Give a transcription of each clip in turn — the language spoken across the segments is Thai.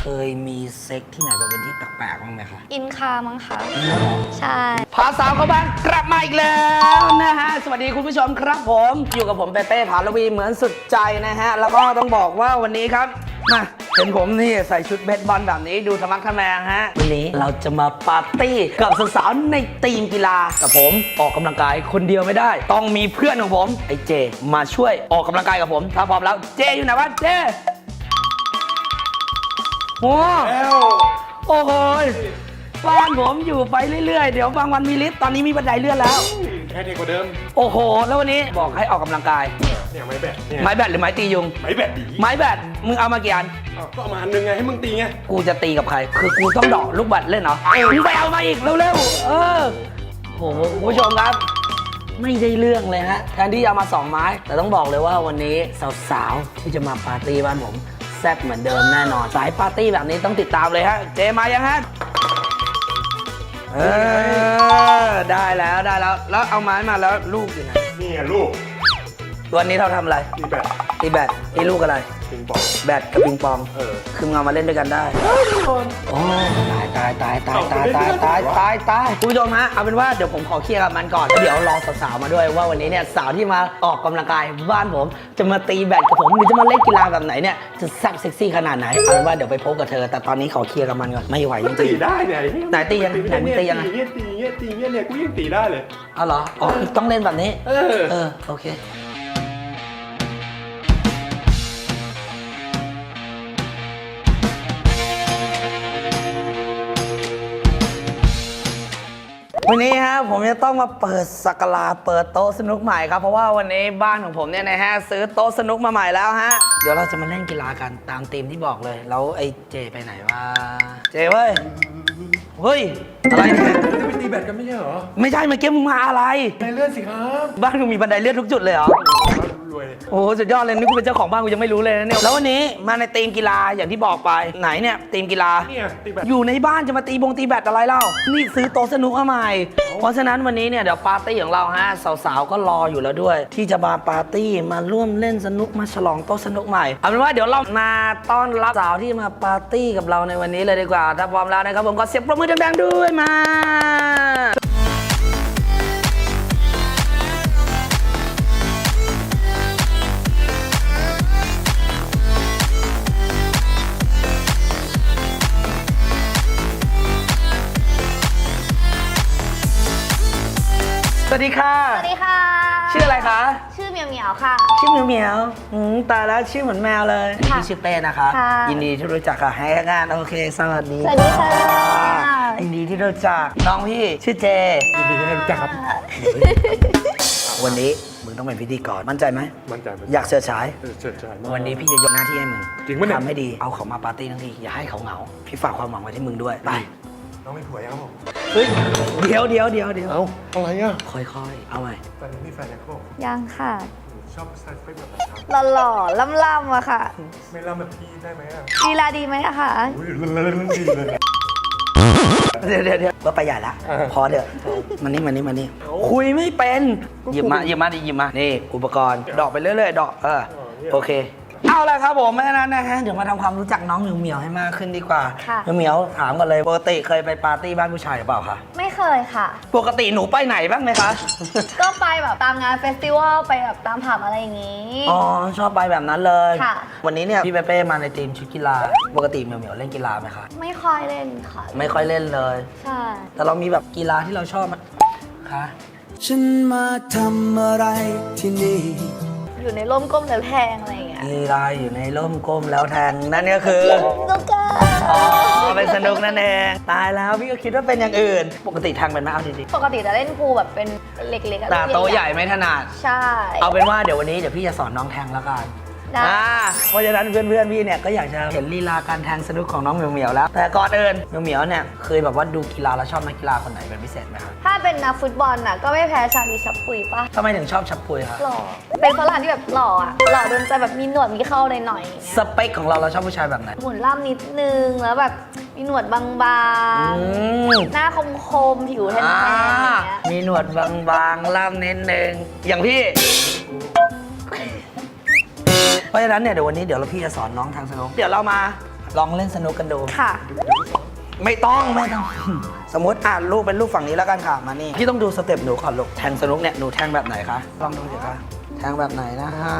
เคยมีเซ็กที่ไหนแบบเป็นที่แปลกๆบ้างไหมคะอินคามั้งคะใช่ พาสาวเข้าบ้านกลับมาอีกแล้วนะฮะ สวัสดีคุณผู้ชมครับผม อยู่กับผมเปเป้ผาลวีเหมือนสุดใจนะฮะ แล้วก็ต้องบอกว่าวันนี้ครับ มาเห็นผมนี่ใส่ชุดเบสบอลแบบนี้ดูธรรมะทะแมงฮะ วันนี้เราจะมาปาร์ตี้กับสาวๆในทีมกีฬาแต่ผมออกกำลังกายคนเดียวไม่ได้ ต้องมีเพื่อนของผมไอ้เจ มาช่วยออกกำลังกายกับผม ถ้าพร้อมแล้วเจอยู่ไหนวะเจ โอ้แล้วโอ้โหยบ้านผมอยู่ไปเรื่อยๆ เดี๋ยวบางวันมีลิฟต์ตอนนี้มีบันไดเลื่อนแล้ว แค่เด็กกว่าเดิม โอ้โห แล้ววันนี้บอกให้ออกกำลังกาย เนี่ยไม้แบตเนี่ยไม้แบดหรือไม้ตียุง ไม้แบตดีไม้แบดมึงเอามากี่อัน อ้าวก็เอามาอันหนึงไงให้มึงตีไง กูจะตีกับใคร คือกูต้องเดอกลูกบัตรเล่นเหรอมึงไปเอามาอีกเร็วๆ เออโหคุณผู้ชมครับ ไม่ได้เรื่องเลยฮะ แทนที่จะเอามาสองไม้ แต่ต้องบอกเลยว่าวันนี้สาวๆ ที่จะมาปาร์ตี้บ้านผม แซ่บเหมือนเดิมแน่นอน สายปาร์ตี้แบบนี้ต้องติดตามเลยฮะ เจมายังฮะ เออ ได้แล้วได้แล้ว แล้วเอาไม้มาแล้วลูกอยู่ไหน นี่ไงลูก วันนี้เราทำอะไรตีแบตตีแบดตีลูกอะไร ปิงปองแบดกับปิงปอง เออคือมึงเอามาเล่นด้วยกันได้ โอ้ตายตายตายตายตายตายตายตายตายคุณผู้ชมฮะ เอาเป็นว่าเดี๋ยวผมขอเคลียร์กับมันก่อนแล้วเดี๋ยวรอสาวๆมาด้วยว่าวันนี้เนี่ยสาวที่มาออกกำลังกายบ้านผม จะมาตีแบดกับผมหรือจะมาเล่นกีฬาแบบไหนเนี่ยจะแซ่บเซ็กซี่ขนาดไหนเอาเป็นว่าเดี๋ยวไปพบกับเธอ แต่ตอนนี้ขอเคลียร์กับมันก่อนไม่ไหวจตีริง ได้เนี่ยไหนตียังไหนมึงตียังไง ตีเงี้ยตีเงี้ยตีเงี้ยเนี่ยกูยังตีได้เลย ๆเอาเหรออ๋อคือต้องเล่นแบบนี้ เออ เออ โอเค วันนี้ฮะผมจะต้องมาเปิดสักราเปิดโต๊ะสนุกใหม่ครับเพราะว่าวันนี้บ้านของผมเนี่ยนะฮะซื้อโต๊ะสนุกมาใหม่แล้วฮะเดี๋ยวเราจะมาเล่นกีฬากันตามธีมที่บอกเลย แล้วไอ้เจไปไหนวะเจเว้ยเฮ้ยอะไรเนี่ยจะไปตีแบตกันไม่ใช่เหรอไม่ใช่เมื่อกี้มึงมาอะไร ในเลื่อนสิครับ บ้านมึงมีบันไดเลื่อนทุกจุดเลยเหรอ รวยโอ้โหสุดยอดเลยนี่กูเป็นเจ้าของบ้านกูยังไม่รู้เลยนะเนี่ยแล้ววันนี้มาในทีมกีฬาอย่างที่บอกไปไหนเนี่ยทีมกีฬา เนี่ยตีแบตอยู่ในบ้านจะมาตีบงตีแบตอะไรเล่า นี่ซื้อโต๊ะสนุกมาใหม่ เพราะฉะนั้นวันนี้เนี่ยเดี๋ยวปาร์ตี้ของเราฮะสาวๆก็รออยู่แล้วด้วย ที่จะมาปาร์ตี้มาร่วมเล่นสนุกมาฉลองโต๊ะสนุกใหม่เอาเป็นว่าเดี๋ยวเรามาต้อนรับสาวที่มาปาร์ตี้กับเราในวันนี้เลยดีกว่า ถ้าพร้อมแล้วนะครับผมก็เสียงปรบมือดังๆด้วยมา ยวเหมียวค่ะ ชื่อเหมียวเหมียวอืมตายแล้วชื่อเหมือนแมวเลยค่ะพี่ชื่อเป้นะคะ ค่ะ ยินดีที่รู้จักค่ะให้งานโอเคสวัสดีสวัสดีค่ะ ยินดีที่รู้จักน้องพี่ชื่อเจยินดีที่ได้รู้จักครับวันนี้มึงต้องเป็นพิธีกรมั่นใจไหมมั่นใจมันอยากเชิดฉาย เออเฉิดฉายมาก วันนี้พี่จะยกหน้าที่ให้มึงจริงปะเนี่ย ทำให้ดีเอาเขามาปาร์ตี้ทั้งทีอย่าให้เขาเหงาพี่ฝากความหวังไว้ที่มึงด้วยไปน้องไม่ผัวยังครับผมเฮ้ยเดี๋ยวเดี๋ยวเดี๋ยวเดี๋ยวเอ้าอะไรอะค่อยๆ เอาใหม่ตอนนี้มีแฟนยังครับผมยังค่ะ ชอบสไตล์เฟซแบบไหนครับ หล่อๆล่ำๆอะค่ะไม่เล่าแบบพี่ได้ไหมอะลีลาดีไหมอะคะอุ้ยเล่นเล่นเล่นดีเลยเดี๋ยวเดี๋ยวเดี๋ยวว่าไปใหญ่ละอ่า พอเถอะมันนี่มันนี่มันนี่เอาคุยไม่เป็นก็หยิบมาคุยหยิบมาดิหยิบมานี่ อุปกรณ์ดอกไปเรื่อยๆดอกเอออ๋อเนี่ยโอเค เอาละครับผมไม่นั้นนะฮะเดี๋ยวมาทำความรู้จักน้องเหมียวเหมียวให้มากขึ้นดีกว่าค่ะ เหมียวเหมียวถามกันเลยปกติเคยไปปาร์ตี้บ้านผู้ชายหรือเปล่าคะไม่เคยค่ะ ปกติหนูไปไหนบ้างไหมคะ ก็ไปแบบตามงานเฟสติวัลไปแบบตามผับอะไรอย่างงี้ อ๋อชอบไปแบบนั้นเลย ค่ะ วันนี้เนี่ยพี่เป้เป้มาในทีมชุดกีฬา ปกติเหมียวเหมียวเล่นกีฬาไหมคะไม่ค่อยเล่นค่ะ ไม่ค่อยเล่นเลย ใช่ แต่เรามีแบบกีฬาที่เราชอบไหมคะฉันมาทำอะไรที่นี่ อยู่ในร่มก้มแล้วแพงอะไร อย่างเงี้ยกีฬาอยู่ในร่มก้มแล้วแทงนั่นก็คือ ลูกเกอร์อ๋อ เป็นสนุกนั่นเอง ตายแล้วพี่ก็คิดว่าเป็นอย่างอื่น ปกติทางเป็นไหมเอาจริงปกติจะเล่นพูลแบบเป็นเล็กๆอะๆแต่โตะใหญ่ไม่ถนัด ใช่ เอาเป็นว่าเดี๋ยววันนี้เดี๋ยวพี่จะสอนน้องแทงแล้วกัน ได้ อ่าเพราะฉะนั้นเพื่อนๆพี่เนี่ยก็อยากจะเห็นลีลาการแทงสนุกของน้องเหมียวเหมียวๆแล้ว แต่ก่อนอื่นเหมียวเหมียวๆเนี่ยเคยแบบว่าดูกีฬาแล้วชอบนักกีฬาคนไหนเป็นพิเศษไหมครับถ้าเป็นนักฟุตบอลน่ะก็ไม่แพ้ชาลีชับปุยปะทำไมถึงชอบชับปุยครับหล่อ เป็นฝรั่งที่แบบหล่ออะหล่อโดนใจแบบมีหนวดมีเข้าหน่อยๆอย่างสเงี้ยเปคของเราเราชอบผู้ชายแบบไหนหมุนล่ำนิดนึงแล้วแบบมีหนวดบางอืมๆ หน้าคมๆผิวแทนๆอะไรอย่างเงี้ยมีหนวดบางๆล่ำนิดนึงอย่างพี่ เพราะฉะนั้นเนี่ยเดี๋ยววันนี้เดี๋ยวเราพี่จะสอนน้องทางสนุกเดี๋ยวเรามาลองเล่นสนุกกันดู ค่ะ ไม่ต้องไม่ต้อง สมมติอ่านลูกเป็นลูกฝั่งนี้แล้วกันค่ะมานี่พี่ต้องดูสเต็ปหนูก่อนลูกแทงสนุกเนี่ยหนูแทงแบบไหนคะลองดูสิคะแทงแบบไหนนะฮะ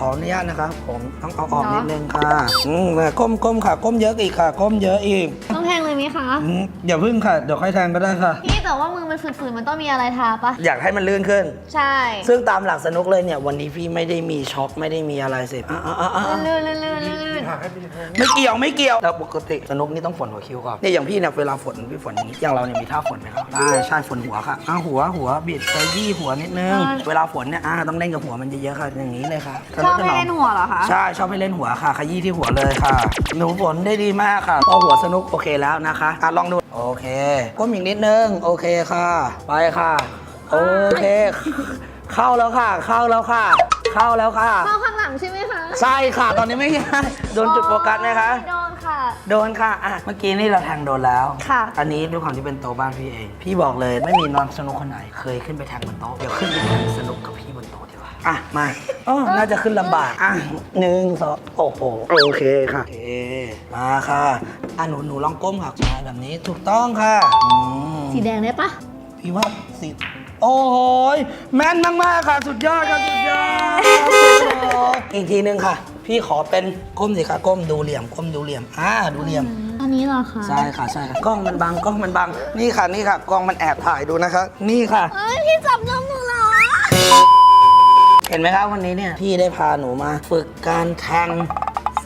ขออนุญาตนะครับ ผมต้องเอาออกเนอะนิดนึงค่ะอืมเนี่ยก้มก้มค่ะ ก้มเยอะอีกค่ะ ก้มเยอะอีกต้องแทงเลยไหมคะ อืมอย่าพึ่งค่ะ เดี๋ยวค่อยแทงก็ได้ค่ะ พี่แต่ว่ามือมันฝืนๆมันต้องมีอะไรทาปะอยากให้มันลื่นขึ้น ใช่ ซึ่งตามหลักสนุกเลยเนี่ยวันนี้พี่ไม่ได้มีช็อคไม่ได้มีอะไรสิอะอะอะอะลื่นๆลื่นๆลื่นหาให้พี่ให้ไม่เกี่ยวไม่เกี่ยวแต่ปกติสนุกนี่ต้องฝนหัวคิ้วก่อนเนี่ยอย่างพี่เนี่ยเวลาฝนพี่ฝนอย่างนี้อย่างเราเนี่ยมีท่าฝนไหมครับได้ใช่ฝนหัวค่ะอะหัวหัวบิดไปยี่หัวนิดนึงเวลาฝนเนี่ยอะต้องเล่นกับหัวมันเยอะๆค่ะอย่างนี้เลยค่ะๆชอบให้เล่นหัวเหรอคะใช่ชอบให้เล่นหัวค่ะ ขยี้ที่หัวเลยค่ะ หนูฝนได้ดีมากค่ะ พอหัวสนุกโอเคแล้วนะคะอะลองดูโอเคก้มอีกนิดนึงโอเคค่ะ ไปค่ะ โอเค เข้าแล้วค่ะ เข้าแล้วค่ะ เข้าแล้วค่ะ เข้าข้างหลังใช่ไหมคะ ใช่ค่ะ ตอนนี้ไม่ใช่โดนจุดโฟกัสไหมคะ โดนค่ะ โดนค่ะอะเมื่อกี้นี่เราแทงโดนแล้วค่ะ อันนี้ด้วยความที่เป็นโต๊ะบ้านพี่เอง พี่บอกเลยไม่มีนอนสนุกคนไหน เคยขึ้นไปแทงบนโต๊ะเดี๋ยวขึ้นไปแทงสนุกกับพี่บนโต๊ะดีกว่า อะ มาอ๋อน่าจะขึ้นลำบาก อะหนึ่งสองโอ้โห โอเคค่ะ โอเค มาค่ะ อะหนูหนูลองก้มค่ะใช่แบบนี้ถูกต้องค่ะอืมสีแดงได้ปะพี่ว่าสิโอ้โหยแม่นมากๆค่ะ สุดยอดค่ะสุดยอดอีกทีหนึ่งค่ะ พี่ขอเป็นก้มสิคะก้มดูเหลี่ยมก้มดูเหลี่ยมอ่าดูเหลี่ยม อันนี้เหรอคะใช่ค่ะใช่ค่ะกล้องมันบังกล้องมันบัง นี่ค่ะนี่ค่ะกล้องมันแอบถ่ายดูนะคะ นี่ค่ะ เอ้ยพี่จับนมหนู เห็นไหมครับวันนี้เนี่ยพี่ได้พาหนูมา ฝึกการแทง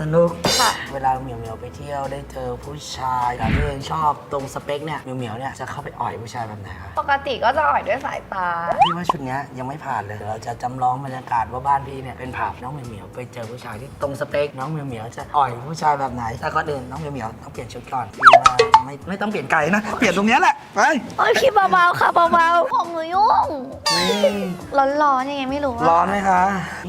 สนุก ค่ะ เวลาเหมียวเหมียวๆไปเที่ยวได้เจอผู้ชายแต่ที่เองชอบตรงสเปคเนี่ยเหมียวเหมียวๆเนี่ยจะเข้าไปอ่อยผู้ชายแบบไหนคะปกติก็จะอ่อยด้วยสายตา พี่ว่าชุดเนี้ยยังไม่ผ่านเลยเดี๋ยวเราจะจำลองบรรยากาศว่าบ้านพี่เนี่ยเป็นผับน้องเหมียวเหมียวๆไปเจอผู้ชายที่ตรงสเปคน้องเหมียวเหมียวๆจะอ่อยผู้ชายแบบไหนแต่ก่อนอื่นน้องเหมียวเหมียวๆต้องเปลี่ยนชุดก่อนพี่ว่าไม่ไม่ต้องเปลี่ยนไกลนะเปลี่ยนตรงเนี้ยแหละไปโอ้ยพี่เบาๆค่ะเบาๆผมหนูยุ่ง อืมร้อนๆยังไงไม่รู้ะร้อนไหมคะ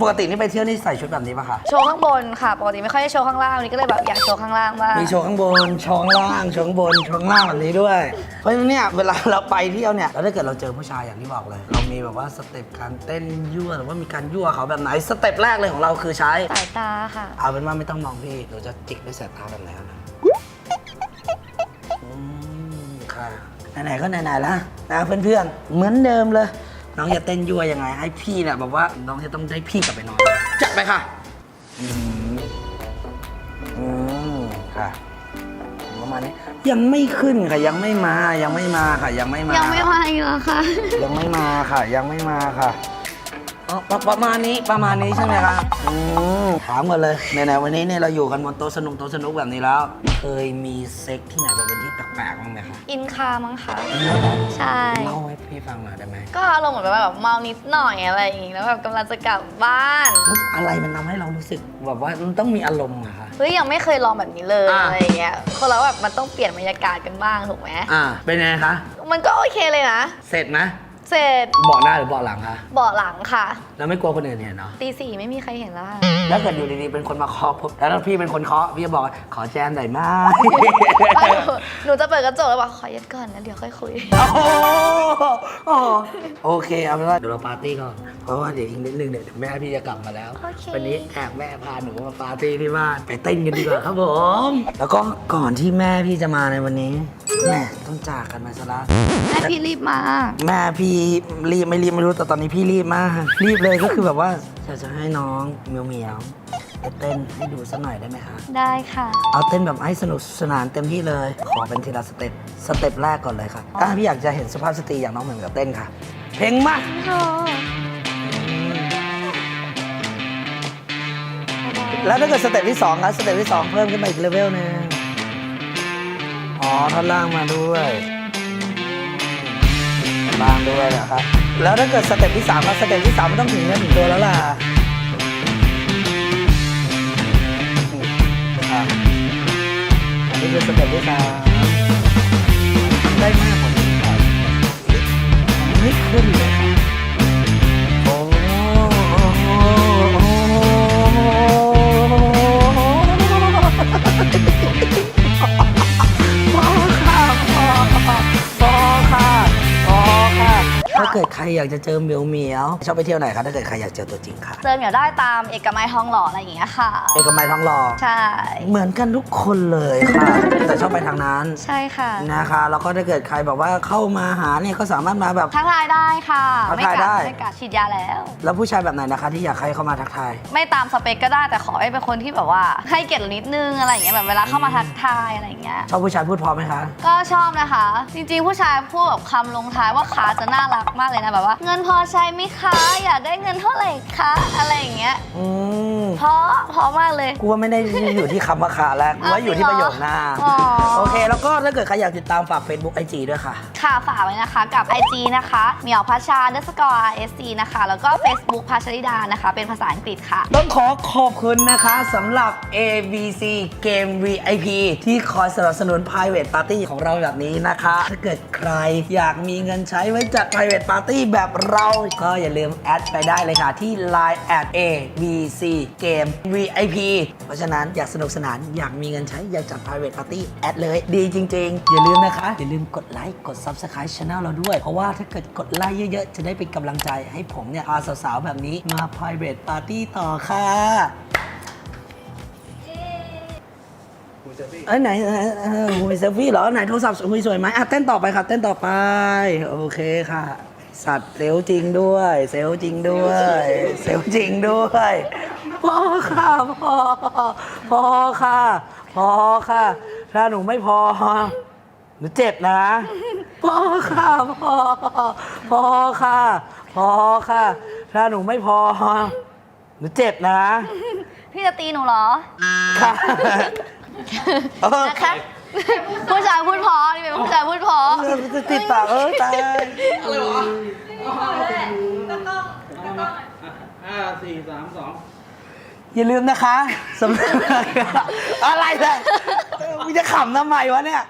ปกตินี่ไปเที่ยวนี่ใส่ชุดแบบนี้ปะคะโชว์ข้างบนค่ะ ปกติไม่ค่อยได้โชว์ข้างล่างวันนี้ก็เลยแบบอยากโชว์ข้างล่างบ้างมีโชว์ข้างบนโชว์ข้างล่างโชว์ข้างบนโชว์ข้างล่างแบบนี้ด้วย เพราะฉะนั้นเนี่ยเวลาเราไปเที่ยวเนี่ยแล้วถ้าเกิดเราเจอผู้ชายอย่างที่บอกเลย เรามีแบบว่าสเต็ปการเต้นยั่วหรือว่ามีการยั่วเขาแบบไหนสเต็ปแรกเลยของเราคือใช้ สายตาค่ะ เอาเป็นว่าไม่ต้องมองพี่หนูจะจิกด้วยสายตาแบบไหนครับอืมค่ะไหนๆก็ไหนๆแล้วนะเพื่อนๆ เหมือนเดิมเลย น้องจะเต้นยั่วยังไง ให้พี่เนี่ยแบบว่าน้องจะต้องได้พี่กลับไปนอนจัดไปค่ะอืมอืม ค่ะประมาณนี้ยังไม่ขึ้นค่ะยังไม่มายังไม่มาค่ะ ยังไม่มายัยังไม่มาอีกเหรอคะยังไม่มาค่ะ ยังไม่มาค่ะอ๋อประประมาณนี้ประมาณนี้ใช่ไหมคะอืมถามกันเลยไหนๆวันนี้เนี่ยเราอยู่กันบนโต๊ะสนุกโต๊ะสนุกแบบนี้แล้ว เคยมีเซ็กที่ไหนแบบเป็นที่แปลกๆบ้างไหมคะอินคามั้งคะมีเหรอใช่ เล่าให้พี่ฟังหน่อยได้ไหมก็อารมณ์เหมือนแบบว่าเมานิดหน่อยอะไรอย่างงี้แล้วแบบกำลังจะกลับบ้านอะไรมันทำให้เรารู้สึกแบบว่ามันต้องมีอารมณ์อะคะ เฮ้ยยังไม่เคยลองแบบนี้เลยอะ อะไรอย่างเงี้ยคนเราแบบมันต้องเปลี่ยนบรรยากาศกันบ้างถูกไหมอ่า เป็นไงคะ มันก็โอเคเลยนะ เสร็จไหมเสร็จเบาะหน้าหรือเบาะหลังคะ เบาะหลังค่ะแล้วไม่กลัวคนอื่นเห็นเนาะตีสี่ไม่มีใครเห็นแล้วค่ะแล้วเกิดอยู่ดีๆ เป็นคนมาเคาะปุ๊บแล้วถ้าพี่เป็นคนเคาะ พี่จะบอกว่าขอแจมหน่อยมากไม่หนูหนูจะเปิดกระจกแล้วบอกขอยัดก่อนนะเดี๋ยวค่อยคุย โอ้โหโอ้โหโอเค เอาเป็นว่าเดี๋ยวเราปาร์ตี้ก่อนเพราะว่าเดี๋ยวอีกนิดนึงเดี๋ยวแม่พี่จะกลับมาแล้ว โอเค วันนี้แอบแม่พาหนูมาปาร์ตี้ที่บ้านไปเต้นกันดีกว่าครับผม แล้วก็ก่อนที่แม่พี่จะมาในวันนี้แม่ต้องจากกันมาซะละ แม่พี่รีบมา แม่พี่รีบไม่รีบไม่รู้แต่ตอนนี้พี่รีบมาก รีบเลยก็คือแบบว่าอยากจะให้น้องเหมียวเหมียวๆไปเต้นให้ดูสักหน่อยได้ไหมคะได้ค่ะ เอาเต้นแบบให้สนุกสนานเต็มที่เลย ขอเป็นทีละสเต็ปสเต็ปแรกก่อนเลยค่ะอะพี่อยากจะเห็นสุภาพสตรีอย่างน้องเหมือนกับเต้นค่ะ เพลงมา แล้วถ้าเกิดสเต็ปที่สองครับสเต็ปที่สองเพิ่มขึ้นมาอีกเลเวลหนึงอ๋อท่อนล่างมาด้วยล่างด้วยนะครับ แล้วถ้าเกิดสเต็ปที่สามครับสเต็ปที่สามไม่ต้องถึงเนื้อถึงตัวแล้วล่ะอะอันนี้คือสเต็ปที่สาม เกิดกิดใครอยากจะเจอเหมียวเหมียวชอบไปเที่ยวไหนคะถ้าเกิดใครอยากเจอตัวจริงค่ะ เจอเหมียวได้ตามเอกมัยทองหล่ออะไรอย่างเงี้ยค่ะ เอกมัยทองหล่อใช่ เหมือนกันทุกคนเลยค่ะ แต่ชอบไปทางนั้นใช่ค่ะนะคะแล้วก็ถ้าเกิดใครแบบว่าเข้ามาหาเนี่ยก็สามารถมาแบบ ทักทายได้ค่ะ ทักไม่ทายกัได้ ไม่กัดฉีดยาแล้ว แล้วผู้ชายแบบไหนนะคะ ที่อยากให้เข้ามาทักทาย ไม่ตามสเปคก็ได้แต่ขอให้เป็นคนที่แบบว่า ให้เกียรติเรานิดนึงอะไรอย่างเงี้ยแบบเวลาเข้ามาทักทายอะไรอย่างเงี้ย ชอบผู้ชายพูดเพอไหมคะ ก็ชอบนะคะ จริงๆ ผู้ชายพูดแบบคำลงท้ายว่าขาจะน่ารักมากเลยนะแบบว่า เงินพอใช้ไหมคะ อยากได้เงินเท่าไหร่คะ อะไรอย่างเงี้ย อืม เพราะเพราะมากเลย กูว่าไม่ได้อยู่ที่คำว่าขาแล้วกูว่าอยู่ที่ประโยคหน้า อ๋อ โอเค แล้วก็ถ้าเกิดใครอยากติดตามฝาก Facebook IG ด้วยค่ะ ค่ะฝากไว้นะคะกับ IG นะคะเหมียวพัชชาเดสกอร์ RSC นะคะ แล้วก็ Facebook พัชริดานะคะ เป็นภาษาอังกฤษค่ะ ต้องขอขอบคุณนะคะสำหรับ ABC Game VIP ที่คอยสนับสนุน Private Party ของเราแบบนี้นะคะ ถ้าเกิดใครอยากมีเงินใช้ไว้จัด Private Party แบบเรา ก็อย่าลืมแอดไปได้เลยค่ะที่ Line at ABC Game VIP เพราะฉะนั้นอยากสนุกสนานอยากมีเงินใช้ อยากจัด Private Party แอดเลย ดีจริง ๆ อย่าลืมนะคะ อย่าลืมกดไลค์กด Subscribe Channel เราด้วย เพราะว่าถ้าเกิดกดไลค์เยอะ ๆ จะได้เป็นกำลังใจให้ผมเนี่ยพาสาว ๆ แบบนี้มา Private Party ต่อค่ะเอ้ยไหนเอ้ยเอ้ยมีเซลฟี่เหรอไหนโทรศัพท์คุยสวยไหมอะเต้นต่อไปค่ะเต้นต่อไป โอเคค่ะ สัตว์เซลล์จริงด้วย เซลล์จริงด้วย เซลล์จริงด้วยพอค่ะพอพอค่ะพอค่ะ ถ้าหนูไม่พอหนูเจ็บนะพอค่ะพอพอค่ะพอค่ะ ถ้าหนูไม่พอหนูเจ็บนะ พี่จะตีหนูเหรอ ค่ะเออนะคะ ผู้ชายพูดเพอนี่เป็นผู้ชายพูดเพอเออจะติดปากเออตายห้าสี่สามสองอย่าลืมนะคะสำหรับอะไรเนี่ยมึงจะขำทำไมวะเนี่ย